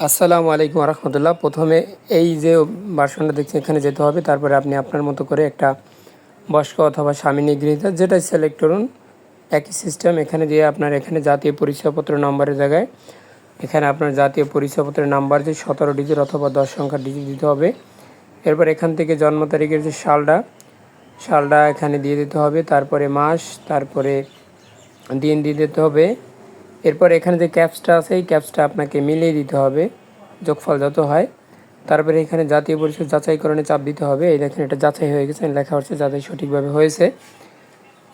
আসসালামু আলাইকুম রহমতুল্লাহ প্রথমে এই যে বাসনটা দেখছেন, এখানে যেতে হবে। তারপরে আপনি আপনার মতো করে একটা বয়স্ক অথবা স্বামী নিগৃহীতা যেটাই সিলেক্ট করুন, একই সিস্টেম এখানে দিয়ে আপনার এখানে জাতীয় পরিচয়পত্র নম্বরের জায়গায় এখানে আপনার জাতীয় পরিচয়পত্রের নাম্বার যে সতেরো ডিজিট অথবা দশ সংখ্যার ডিজিট দিতে হবে। এরপর এখান থেকে জন্ম তারিখের যে সালটা সালটা এখানে দিয়ে দিতে হবে। তারপরে মাস, তারপরে দিন দিয়ে দিতে হবে। এরপর এখানে যে ক্যাপসটা আছে, এই ক্যাপসটা আপনাকে মিলিয়ে দিতে হবে, যোগফল যত হয়। তারপরে এখানে জাতীয় পরিষদ যাচাইকরণে চাপ দিতে হবে। এই দেখেন এটা যাচাই হয়ে গেছে, লেখা হচ্ছে যাচাই সঠিকভাবে হয়েছে।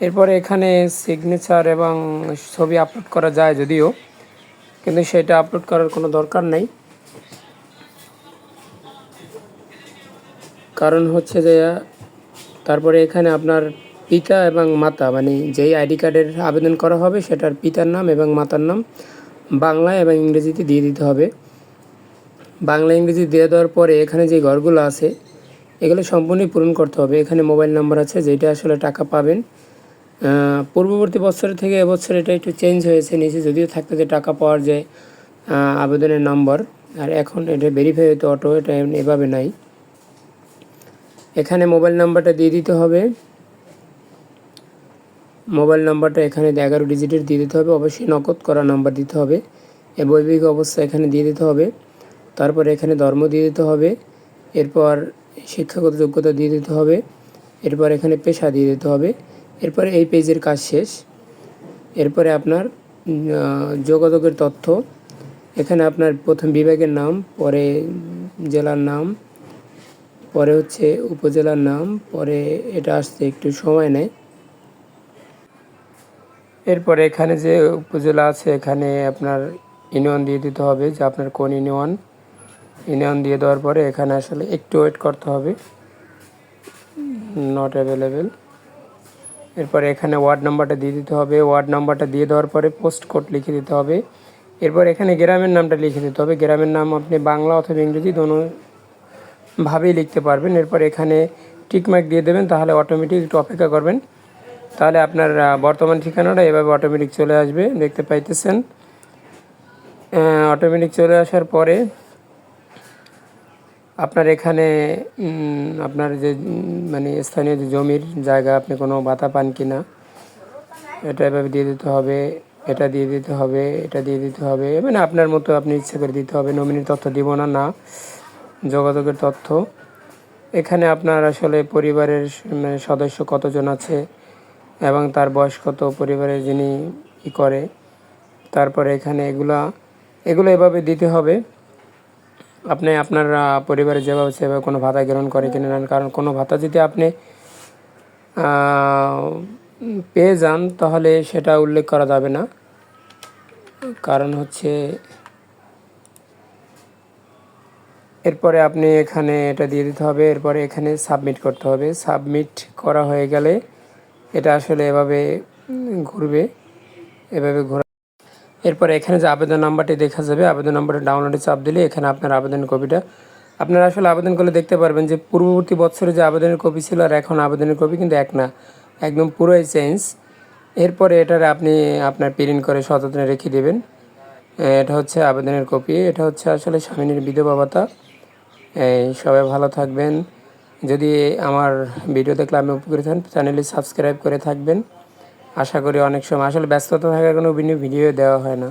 এরপরে এখানে সিগনেচার এবং ছবি আপলোড করা যায় যদিও, কিন্তু সেটা আপলোড করার কোনো দরকার নেই। কারণ হচ্ছে যে, তারপরে এখানে আপনার পিতা এবং মাতা মানে যেই আইডি কার্ডের আবেদন করা হবে সেটার পিতার নাম এবং মাতার নাম বাংলায় এবং ইংরেজিতে দিয়ে দিতে হবে। বাংলা, ইংরেজি দিয়ে দেওয়ার পরে এখানে যে ঘরগুলো আছে, এগুলো সম্পূর্ণই পূরণ করতে হবে। এখানে মোবাইল নাম্বার আছে যেটা আসলে টাকা পাবেন। পূর্ববর্তী বছর থেকে এবছর এটা একটু চেঞ্জ হয়েছে, নিচে যদিও থাকতে যে টাকা পাওয়ার যে আবেদনের নম্বর, আর এখন এটা ভেরিফাই হতে অটো এটা এভাবে নাই। এখানে মোবাইল নাম্বারটা দিয়ে দিতে হবে। মোবাইল নাম্বারটা এখানে এগারো ডিজিটের দিয়ে দিতে হবে, অবশ্যই নগদ করা নাম্বার দিতে হবে। এ বৈবাহিক অবস্থা এখানে দিয়ে দিতে হবে। তারপর এখানে ধর্ম দিয়ে দিতে হবে। এরপর শিক্ষাগত যোগ্যতা দিয়ে দিতে হবে। এরপর এখানে পেশা দিয়ে দিতে হবে। এরপরে এই পেজের কাজ শেষ। এরপরে আপনার যোগাযোগের তথ্য। এখানে আপনার প্রথম বিভাগের নাম, পরে জেলার নাম, পরে হচ্ছে উপজেলার নাম, পরে এটা আসতে একটু সময় নেয়। এরপরে এখানে যে উপজেলা আছে, এখানে আপনার ইউনিয়ন দিয়ে দিতে হবে, যে আপনার কোন ইউনিয়ন ইউনিয়ন দিয়ে দেওয়ার পরে এখানে আসলে একটু ওয়েট করতে হবে। নট অ্যাভেলেবেল এরপরে এখানে ওয়ার্ড নাম্বারটা দিয়ে দিতে হবে। ওয়ার্ড নাম্বারটা দিয়ে দেওয়ার পরে পোস্ট কোড লিখে দিতে হবে। এরপর এখানে গ্রামের নামটা লিখে দিতে হবে। গ্রামের নাম আপনি বাংলা অথবা ইংরেজি দোনো ভাবেই লিখতে পারবেন। এরপর এখানে টিকমার্ক দিয়ে দেবেন, তাহলে অটোমেটিক একটু অপেক্ষা করবেন। তাহলে আপনার বর্তমান ঠিকানাটা এভাবে অটোমেটিক চলে আসবে, দেখতে পাইতেছেন। অটোমেটিক চলে আসার পরে আপনার এখানে আপনার যে মানে স্থানীয় যে জমির জায়গা, আপনি কোনো ভাতা পান কি না এটা এভাবে দিয়ে দিতে হবে, এটা দিয়ে দিতে হবে, এটা দিয়ে দিতে হবে মানে আপনার মতো আপনি ইচ্ছে করে দিতে হবে নমিনির তথ্য দিব না না, যোগাযোগের তথ্য। এখানে আপনার আসলে পরিবারের মানে সদস্য কতজন আছে এবং তার বয়স কত পরিবারের যিনি ই করে, তারপরে এখানে এগুলা, এগুলো এভাবে দিতে হবে। আপনি আপনার পরিবারে যেভাবে সেভাবে কোনো ভাতা গ্রহণ করে কিনে নেন, কারণ কোনো ভাতা যদি আপনি পেয়ে যান, তাহলে সেটা উল্লেখ করা যাবে না। কারণ হচ্ছে, এরপরে আপনি এখানে এটা দিয়ে দিতে হবে, এরপরে এখানে সাবমিট করতে হবে। সাবমিট করা হয়ে গেলে এটা আসলে এভাবে ঘুরবে, এভাবে ঘোরা। এরপরে এখানে যে আবেদন নাম্বারটি দেখা যাবে, আবেদন নাম্বারটা ডাউনলোডে চাপ দিলে এখানে আপনার আবেদনের কপিটা, আপনারা আসলে আবেদন করলে দেখতে পারবেন যে পূর্ববর্তী বছরে যে আবেদনের কপি ছিল আর এখন আবেদনের কপি কিন্তু এক না, একদম পুরোই চেঞ্জ এরপরে এটার আপনি আপনার প্রিন্ট করে সযত্নে রেখে দেবেন। এটা হচ্ছে আবেদনের কপি, এটা হচ্ছে আসলে স্বামীর বিধবা ভাতা। এই, সবাই ভালো থাকবেন। যদি আমার ভিডিও দেখলে আমি উপকৃত হন চ্যানেলটি সাবস্ক্রাইব করে থাকবেন। আশা করি অনেক সময় আসলে ব্যস্ততা থাকার কোনো ভিডিও দেওয়া হয় না।